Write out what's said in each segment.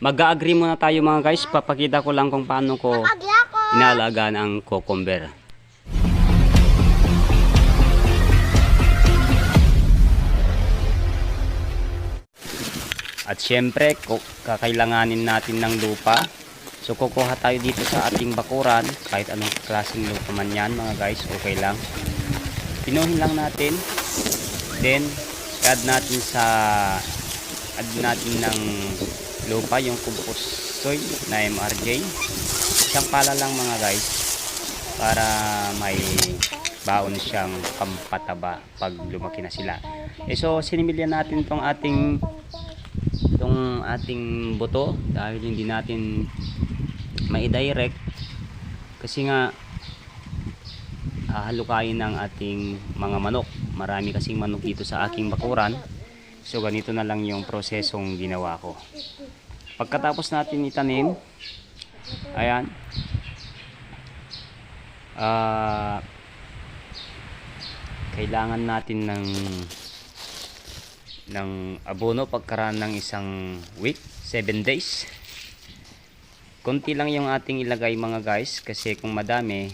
Mag-agree muna tayo mga guys. Papakita ko lang kung paano ko inaalagaan ang cucumber. At syempre, kakailanganin natin ng lupa. So kukuha tayo dito sa ating bakuran, kahit anong klaseng lupa man yan mga guys, okay lang. Pinuhin lang natin. Then, add natin sa add natin ng lupa yung compost soil na MRJ. Isang pala lang mga guys para may baon siyang pampataba pag lumaki na sila. Eh, so sinimilyan natin tong ating itong ating buto dahil hindi natin mai-direct. Kasi nga hahalukayin ng ating mga manok. Marami kasing manok dito sa aking bakuran. So ganito na lang yung prosesong ginawa ko pagkatapos natin itanim ayan ah kailangan natin ng ng abono pagkaraan ng isang week, 7 days. Konti lang yung ating ilagay mga guys kasi kung madami,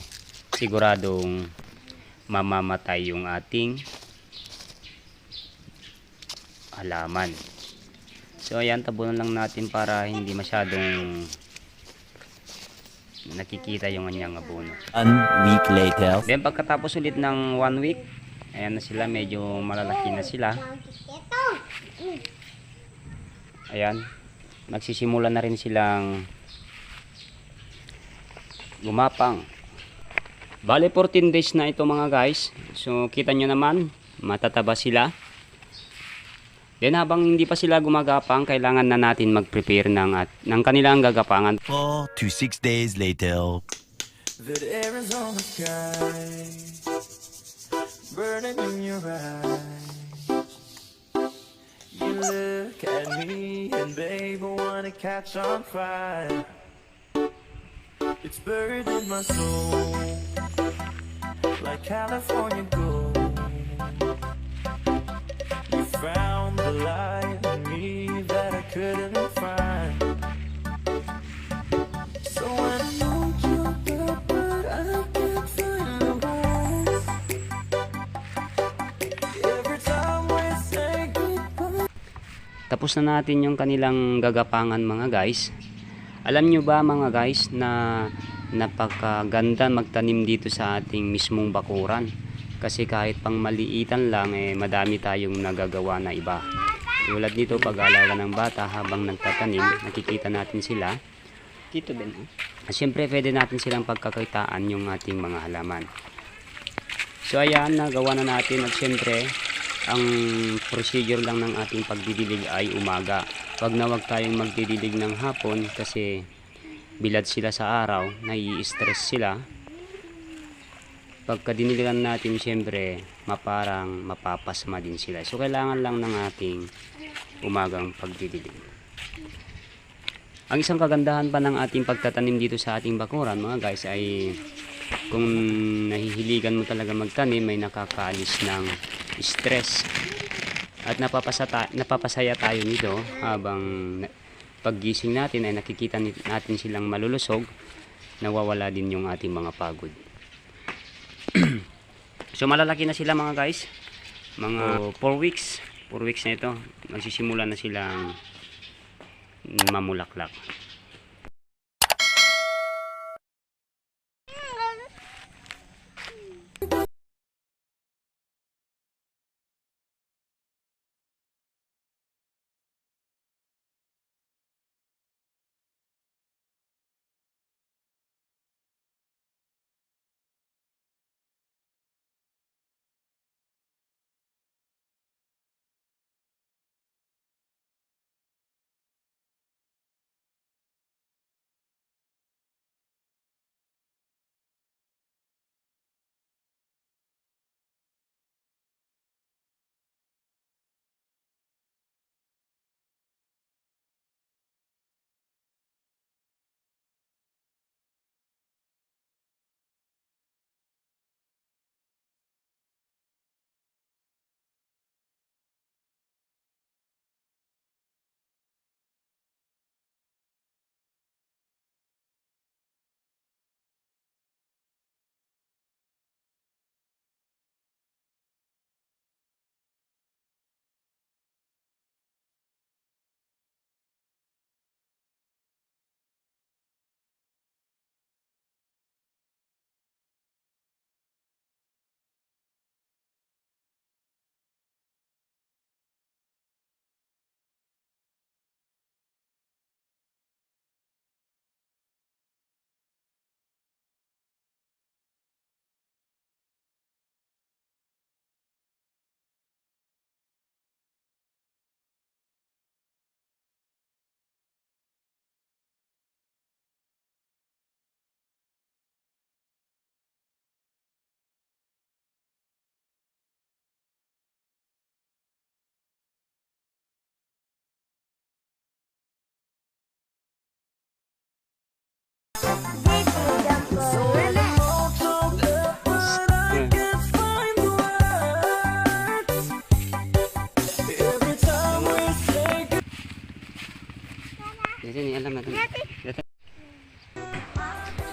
siguradong mamamatay yung ating halaman. So ayan, tabunan lang natin para hindi masyadong nakikita yung kanyang abono. One week later. Then pagkatapos ulit ng 1 week, ayan na sila, medyo malalaki na sila. Ayan. Magsisimula na rin silang gumapang. Bale 14 days na ito mga guys. So kita nyo naman, matataba sila. Then habang hindi pa sila gumagapang, kailangan na natin mag-prepare ng, at, ng kanilang gagapangan. Four to six days later. That Arizona sky burning in your eyes. You look at me and babe, I wanna catch on fire. It's buried in my soul, like California gold. Light in that I couldn't find. So I know you're good, I can't find the. Every time we say goodbye. Tapos na natin yung kanilang gagapangan mga guys. Alam nyo ba mga guys na napakaganda magtanim dito sa ating mismong bakuran. Kasi kahit pang maliitan lang eh madami tayong nagagawa na iba. Tulad dito pag-alaga ng bata habang nagtatanim, nakikita natin sila. Dito din. oh. At Siyempre pwede natin silang pagkakitaan yung ating mga halaman. So ayan, nagawa na natin at siyempre ang procedure lang ng ating pagdidilig ay umaga. Wag na wag tayong magdidilig ng hapon kasi bilad sila sa araw, nai-stress sila. Pagka diniligan natin siyempre maparang mapapasma din sila. So kailangan lang ng ating umagang pagdidilig. Ang isang kagandahan pa ng ating pagtatanim dito sa ating bakuran mga guys ay kung nahihiligan mo talaga magtanim may nakakaalis ng stress at napapasaya tayo nito habang paggising natin ay nakikita natin silang malulusog nawawala din yung ating mga pagod so malalaki na sila mga guys. Mga 4 weeks. 4 weeks na ito. Magsisimula na silang mamulaklak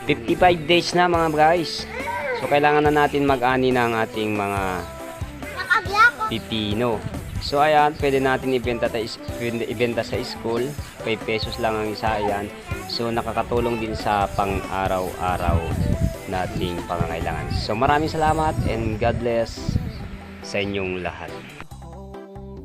55 days na mga guys. So kailangan na natin mag-ani ng ating mga pipino. So ayan, pwede natin ibenta, ta, ibenta sa school. 5 pesos lang ang isa ayan. So nakakatulong din sa pang-araw-araw nating pangangailangan. So maraming salamat and God bless sa inyong lahat.